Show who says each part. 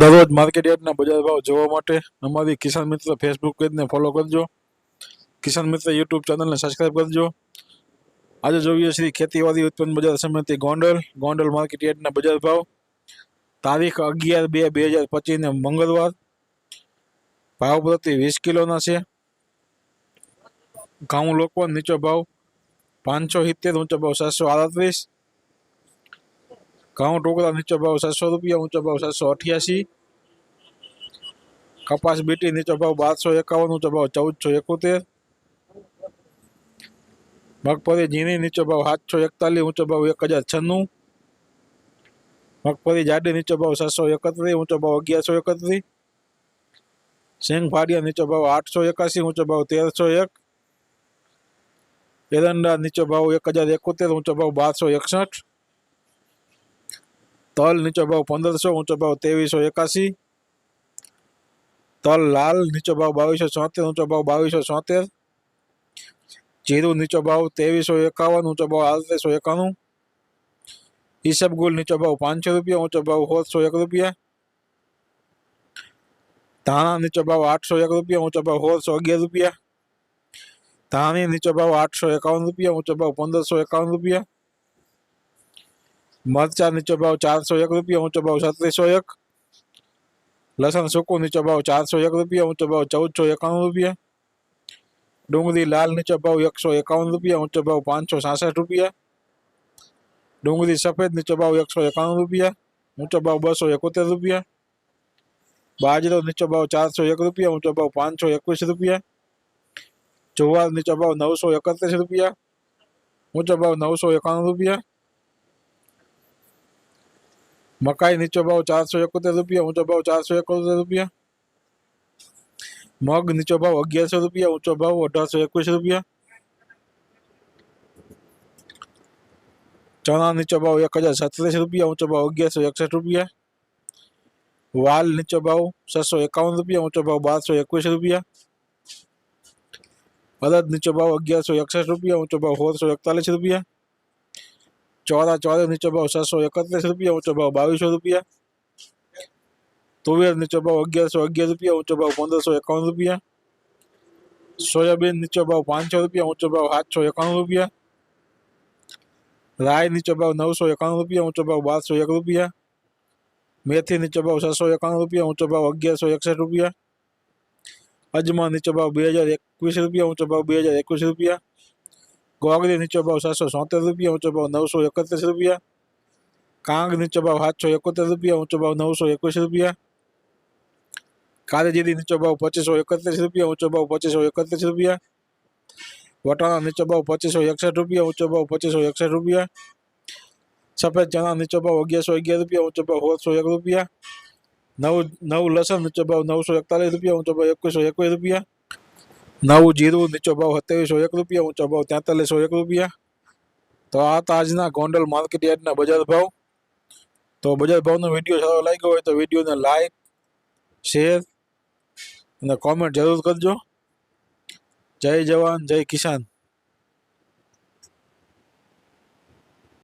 Speaker 1: દરરોજ માર્કેટ યાર્ડના બજાર ભાવ જોવા માટે અમારી કિસાન મિત્ર ફેસબુક પેજને ફોલો કરજો. કિસાન મિત્ર યુટ્યુબ ચેનલને સબસ્ક્રાઈબ કરજો. આજે જોઈએ શ્રી ખેતીવાડી ઉત્પન્ન બજાર સમિતિ ગોંડલ. ગોંડલ માર્કેટ યાર્ડના બજાર ભાવ. તારીખ અગિયાર બે બે હજાર પચીસને મંગળવાર. ભાવ પ્રતિ વીસ કિલોના છે. ઘઉં લોકો નીચો ભાવ પાંચસો સિત્તેર, ઊંચો ભાવ સાતસો આડત્રીસ. ઘઉં ટુકડા નીચો ભાવ સાતસો રૂપિયા ઊંચો ભાવ સાતસો અઠ્યાસી કપાસ બીટી નીચો ભાવ બારસો એકાવન ઊંચો ભાવ ચૌદસો એકોતેર મગફળી ઝીણી નીચો ભાવ સાતસો એકતાલીસ ઊંચો ભાવ એક હજાર છન્નું મગફળી જાડી નીચો ભાવ સાતસો એકત્રીસ ઊંચો ભાવ અગિયારસો એકત્રીસ સિંગ ફાડિયા નીચો ભાવ આઠસો એકાસી ઊંચો ભાવ તેરસો એક એરંડા નીચો ભાવ એક હજાર એકોતેર ઊંચો ભાવ બારસો એકસઠ તલ નીચો ભાવ પંદરસો ઊંચો ભાવ ત્રેવીસો એકાસી તલ લાલ નીચો ભાવ બાવીસો છોતેર ઊંચો ભાવ બાવીસો છોતેર જીરું નીચો ભાવ ત્રેવીસો એકાવન ઊંચો ભાવ આડત્રીસો એકાણું ઈસબગુલ નીચો ભાવ પાંચસો રૂપિયા ઊંચો ભાવ સોળસો એક રૂપિયા ધાણા નીચો ભાવ આઠસો એક રૂપિયા ઊંચો ભાવ સોળસો અગિયાર રૂપિયા ધાણી નીચો ભાવ આઠસો એકાવન રૂપિયા ઊંચો ભાવ પંદરસો એકાવન રૂપિયા મરચા નીચો ભાવ ચારસો એક રૂપિયા ઊંચો ભાવ છત્રીસો એક લસણ સૂકું નીચો ભાવ ચારસો એક રૂપિયા ઊંચો ભાવ ચૌદસો એકાણું રૂપિયા ડુંગળી લાલ નીચો ભાવ એકસો એકાવન રૂપિયા ઊંચો ભાવ પાંચસો સાસઠ રૂપિયા ડુંગળી સફેદ નીચો ભાવ એકસો એકાણું રૂપિયા ઊંચો ભાવ બસો એકોતેર રૂપિયા બાજરો નીચો ભાવ ચારસો એક રૂપિયા ઊંચો ભાવ પાંચસો એકવીસ રૂપિયા જુવાર નીચો ભાવ નવસો એકત્રીસ રૂપિયા ઊંચો ભાવ નવસો એકાણું રૂપિયા મકાઈ નીચો ભાવ ચારસો એકોતેર રૂપિયા ઊંચો ભાવ ચારસો એકોતેર રૂપિયા મગ નીચો ભાવ અગિયારસો રૂપિયા ઊંચો ભાવ અઢારસો એકવીસ રૂપિયા ચણા નીચો ભાવ એક હજાર સત્રીસ રૂપિયા ઊંચો ભાવ અગિયારસો એકસઠ રૂપિયા વાલ નીચો ભાવ છસો એકાવન રૂપિયા ઊંચો ભાવ બારસો એકવીસ રૂપિયા અડદ નીચો ભાવ અગિયારસો એકસઠ રૂપિયા ઊંચો ભાવ સોળસો એકતાલીસ રૂપિયા ચોરા ચોરે નીચો ભાવ છસો એકત્રીસ રૂપિયા ઊંચો ભાવ બાવીસો રૂપિયા તુવેર નીચો ભાવ અગિયારસો અગિયાર રૂપિયા ઊંચો ભાવ પંદરસો એકાવન રૂપિયા સોયાબીન નીચો ભાવ પાંચસો રૂપિયા ઊંચો ભાવ સાતસો એકાણું રૂપિયા રાય નીચો ભાવ નવસો એકાણું રૂપિયા ઊંચો ભાવ બારસો એક રૂપિયા મેથી નીચો ભાવ છસો એકાણું રૂપિયા ઊંચો ભાવ અગિયારસો એકસઠ રૂપિયા અજમા નીચો ભાવ બે હજાર એકવીસ રૂપિયા ઊંચો ભાવ બે હજાર એકવીસ રૂપિયા गोग के दिन भाव सात सौ सौतेर रुपया, ऊंचो भाव नौ सौ इकतीस रुपया। कांग नीचो भाव सात सौ इकोतेर रुपया, ऊंचो भाव नौ सौ इक्कीस रुपया। कालेजी नीचो भाव पच्चीस सौ इकतीस रुपया, ऊंचो भाव पच्चीस सौ इकतीस रुपया। वटाणा नीचो भाव पच्चीस सौ एकसठ रुपया, ऊंचो भाव पच्चीस सौ एकसठ रुपया। सफ़ेद चना नीचो भाव अग्यार सौ अग्यार रुपया, ऊंचो भाव सोलह सौ एक रुपया। नव नव लसन नीचो भाव नौ सौ इकतालीस रुपया, ऊंचो भाव इक्कीस सौ इक्कीस रुपया। નવું જીરું નીચો ભાવ સત્યાવીસો એક રૂપિયા, ઊંચો ભાવ તેતાલીસો એક રૂપિયા. તો આ તાજના ગોંડલ માર્કેટ યાર્ડના બજાર ભાવ. તો બજાર ભાવનો વીડિયો સારો લાગ્યો હોય તો વિડીયોને લાઈક, શેર અને કોમેન્ટ જરૂર કરજો. જય જવાન, જય કિસાન.